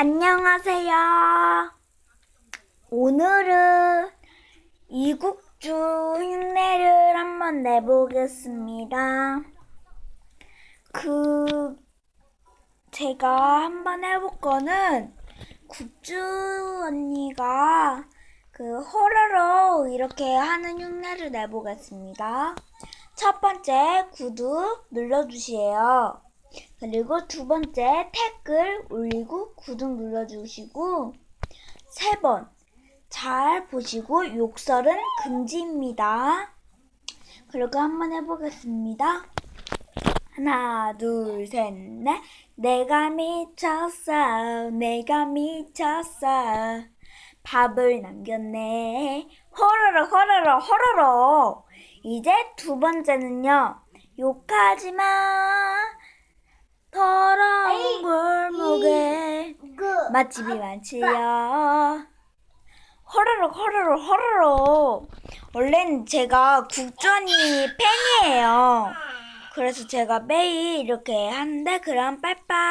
안녕하세요. 오늘은 이국주 흉내를 한번 내보겠습니다. 그, 제가 한번 해볼 거는 국주 언니가 그 호러로 이렇게 하는 흉내를 내보겠습니다. 첫 번째 구독 눌러주세요. 그리고 두 번째 댓글 올리고 구독 눌러주시고 세 번. 잘 보시고 욕설은 금지입니다. 그리고 한번 해보겠습니다. 하나 둘 셋 넷. 내가 미쳤어. 내가 미쳤어. 밥을 남겼네. 호로로 호로로 호로로 이제 두 번째는요. 욕하지 마 맛집이 많지요. 허르륵 허르륵 허르륵. 원래는 제가 국전이 팬이에요. 그래서 제가 매일 이렇게 하는데 그럼 빠이빠이.